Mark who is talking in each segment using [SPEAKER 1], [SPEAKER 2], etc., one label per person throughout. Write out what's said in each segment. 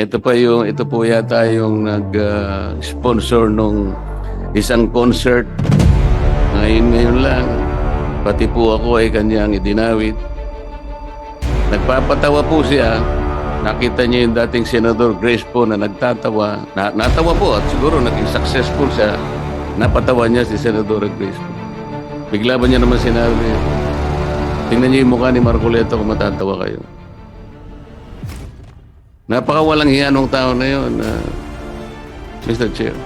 [SPEAKER 1] Ito pa yung, ito po yata yung nag-sponsor nung isang concert. Ngayon, ngayon lang, pati po ako ay kanyang idinawit. Nagpapatawa po siya. Nakita niya yung dating Senador Grace po na nagtatawa. Na, natawa po at siguro naging successful siya. Napatawa niya si Senador Grace po. Bigla ba niya naman sinabi, tingnan niyo yung mukha ni Marcoleta kung matatawa kayo. Napakawalang hiya nung tao na yun, ah, Mr. Chair.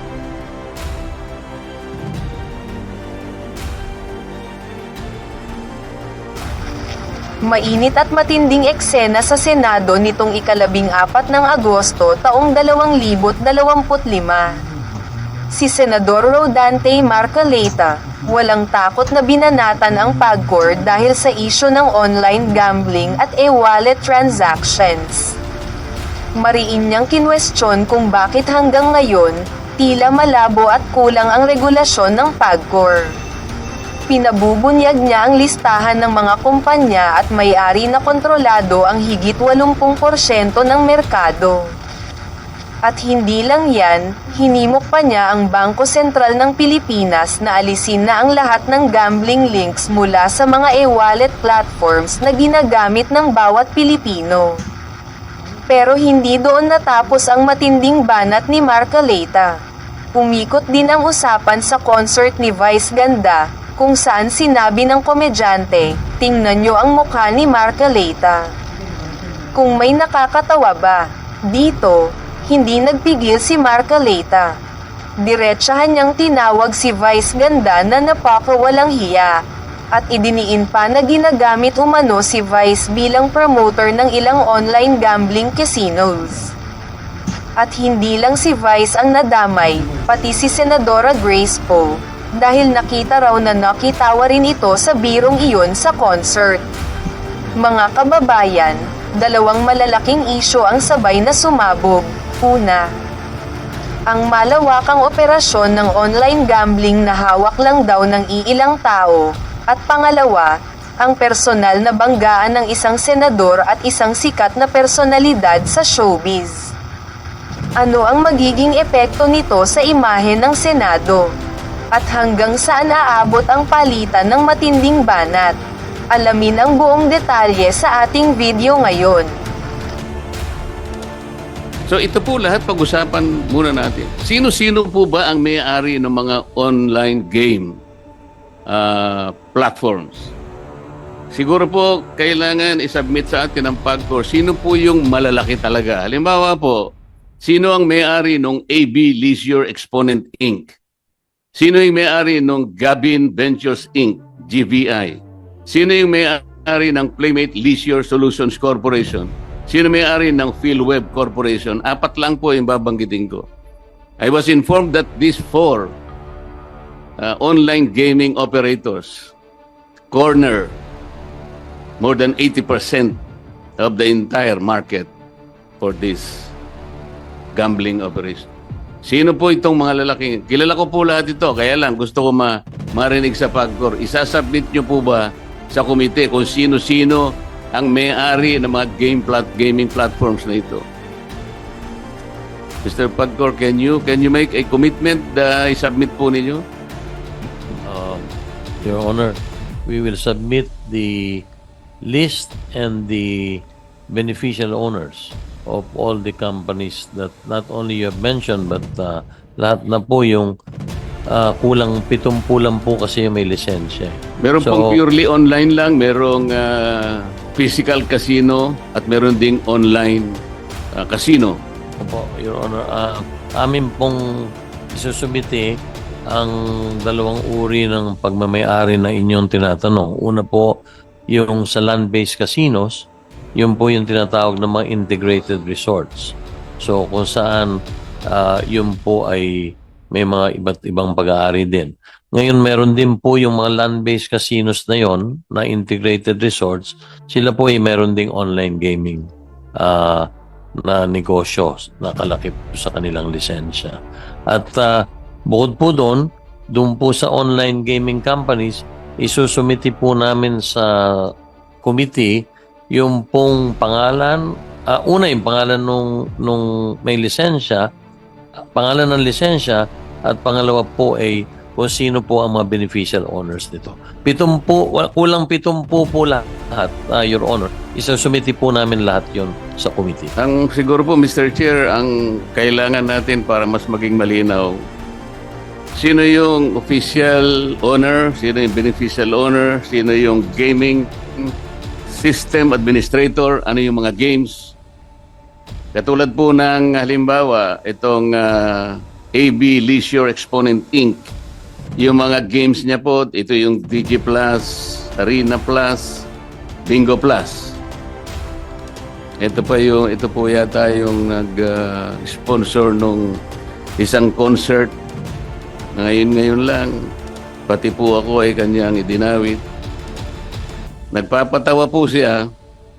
[SPEAKER 2] Mainit at matinding eksena sa Senado nitong ikalabing apat ng Agosto taong 2025. Si Senador Rodante Marcoleta, walang takot na binanatan ang PAGCOR dahil sa isyo ng online gambling at e-wallet transactions. Mariin niyang kinwestiyon kung bakit hanggang ngayon, tila malabo at kulang ang regulasyon ng PAGCOR. Pinabubunyag niya ang listahan ng mga kumpanya at may-ari na kontrolado ang higit 80% ng merkado. At hindi lang yan, hinimok pa niya ang Bangko Sentral ng Pilipinas na alisin na ang lahat ng gambling links mula sa mga e-wallet platforms na ginagamit ng bawat Pilipino. Pero hindi doon natapos ang matinding banat ni Marcoleta. Umikot din ang usapan sa concert ni Vice Ganda, kung saan sinabi ng komedyante, tingnan nyo ang mukha ni Marcoleta. Kung may nakakatawa ba, dito, hindi nagpigil si Marcoleta. Diretsahan niyang tinawag si Vice Ganda na napakawalang hiya, at idiniin pa na ginagamit umano si Vice bilang promoter ng ilang online gambling casinos. At hindi lang si Vice ang nadamay, pati si Senadora Grace Poe, dahil nakita raw na nakitawa rin ito sa birong iyon sa concert. Mga kababayan, dalawang malalaking isyo ang sabay na sumabog. Una, ang malawakang operasyon ng online gambling na hawak lang daw ng iilang tao, at pangalawa, ang personal na banggaan ng isang senador at isang sikat na personalidad sa showbiz. Ano ang magiging epekto nito sa imahe ng Senado? At hanggang saan aabot ang palitan ng matinding banat? Alamin ang buong detalye sa ating video ngayon.
[SPEAKER 1] So ito po lahat pag-usapan muna natin. Sino-sino po ba ang may-ari ng mga online game ah, platforms? Siguro po kailangan isubmit sa atin ang PAGCOR. Sino po yung malalaki talaga? Halimbawa po, sino ang may-ari ng AB Leisure Exponent Inc.? Sino yung may-ari ng Gabin Ventures Inc., GVI? Sino yung may-ari ng Playmate Leisure Solutions Corporation? Sino may-ari ng PhilWeb Corporation? Apat lang po yung babanggitin ko. I was informed that these four uh, online gaming operators corner more than 80% of the entire market for this gambling operation. Sino po itong mga lalaki? Kilala ko po lahat ito, kaya lang gusto ko ma marinig sa PAGCOR. Isasubmit nyo po ba sa komite kung sino-sino ang may-ari ng mga game plat gaming platforms na ito? Mr. PAGCOR, can you can you make a commitment na i-submit po ninyo?
[SPEAKER 3] Your Honor, we will submit the list and the beneficial owners of all the companies that not only you have mentioned but uh, lahat na po yung uh, kulang pitumpu lang po kasi yung may lisensya.
[SPEAKER 1] Meron
[SPEAKER 3] So-
[SPEAKER 1] pong purely online lang, merong ah, physical casino at meron ding online ah, casino.
[SPEAKER 3] Opo, Your Honor, ah, amin pong isusubiti ang dalawang uri ng pagmamayari na inyong tinatanong. Una po, yung sa land-based casinos, yun po yung tinatawag ng mga integrated resorts. So kung saan ah, yun po ay may mga iba't ibang pag-aari din. Ngayon meron din po yung mga land-based casinos na yon na integrated resorts. Sila po ay meron ding online gaming. Ah, na negosyo na kalaki po sa kanilang lisensya. At ah, bukod po doon, doon po sa online gaming companies, isusumiti po namin sa committee yung pong pangalan Ah, una, yung pangalan nung, nung may lisensya, pangalan ng lisensya, at pangalawa po ay kung sino po ang mga beneficial owners nito. Pitumpu, wa- kulang pitumpu po lahat, ah, Your Honor. Isasumiti po namin lahat yon sa committee.
[SPEAKER 1] Ang siguro po, Mr. Chair, ang kailangan natin para mas maging malinaw, sino yung official owner, sino yung beneficial owner, sino yung gaming system administrator, ano yung mga games. Katulad po ng halimbawa, itong ah, AB Leisure Exponent Inc. Yung mga games niya po, ito yung DG Plus, Arena Plus, Bingo Plus. Ito pa yung ito po yata yung nag-sponsor nung isang concert. Ngayon ngayon lang pati po ako ay kanyang idinawit. Nagpapatawa po siya.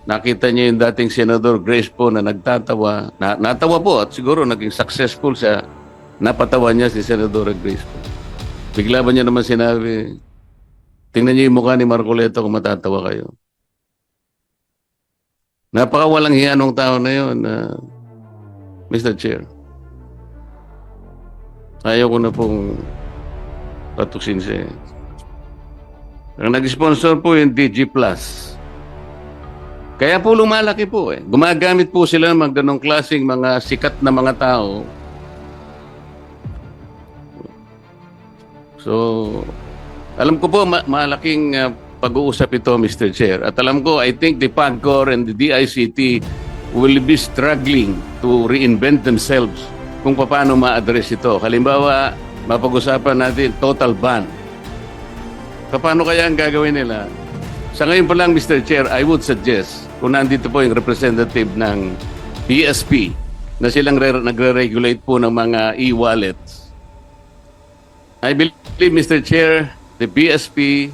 [SPEAKER 1] Nakita niya yung dating senador Grace po na nagtatawa. Na, natawa po at siguro naging successful siya. Napatawa niya si Senador Grace po. Bigla ba niya naman sinabi, tingnan niyo yung mukha ni Marcoleta kung matatawa kayo. Napaka walang hiya nung tao na yun, uh, Mr. Chair. Ayaw ko na pong patuksin siya. Ang nag-sponsor po yung DG Plus. Kaya po lumalaki po eh. Gumagamit po sila ng mga ganong klaseng mga sikat na mga tao. So, alam ko po ma- malaking uh, pag-uusap ito, Mr. Chair. At alam ko, I think the PAGCOR and the DICT will be struggling to reinvent themselves kung paano ma-address ito. Halimbawa, mapag-usapan natin total ban. Paano kaya ang gagawin nila? Sa ngayon pa lang, Mr. Chair, I would suggest, kung nandito po yung representative ng PSP, na silang re- nagre-regulate po ng mga e-wallets, I believe, Mr. Chair, the BSP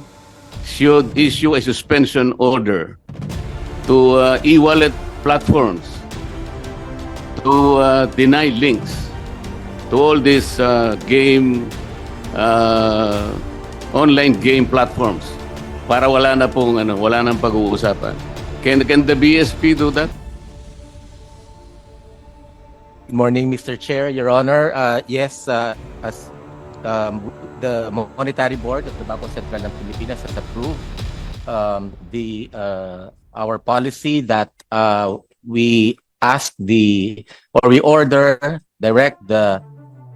[SPEAKER 1] should issue a suspension order to uh, e-wallet platforms to uh, deny links to all these uh, game, uh, online game platforms para wala na pong ano, wala nang pag-uusapan. Can, can the BSP do that?
[SPEAKER 4] Good morning, Mr. Chair, Your Honor. Uh, yes, uh, as um, the Monetary Board of the Bangko Sentral ng Pilipinas has approved um, the uh, our policy that uh, we ask the or we order direct the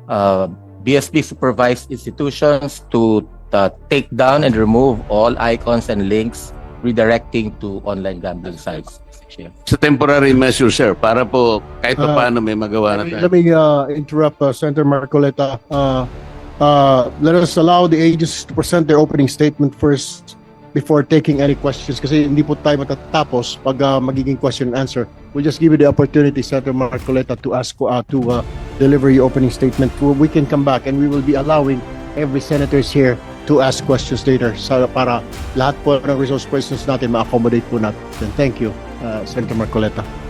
[SPEAKER 4] uh, BSP supervised institutions to uh, take down and remove all icons and links redirecting to online gambling sites. Chair.
[SPEAKER 1] Sa temporary measure, sir, para po kahit pa
[SPEAKER 5] Uh,
[SPEAKER 1] paano may magawa na
[SPEAKER 5] Let me,
[SPEAKER 1] tayo.
[SPEAKER 5] let me uh, interrupt uh, Senator Marcoleta. Uh, uh, let us allow the agencies to present their opening statement first before taking any questions kasi hindi po tayo matatapos pag uh, magiging question and answer. We'll just give you the opportunity, Senator Marcoleta, to ask uh, to uh, deliver your opening statement. We can come back and we will be allowing every senators here to ask questions later sa, para lahat po ng resource persons natin ma-accommodate po natin. Thank you, uh, Senator Marcoleta.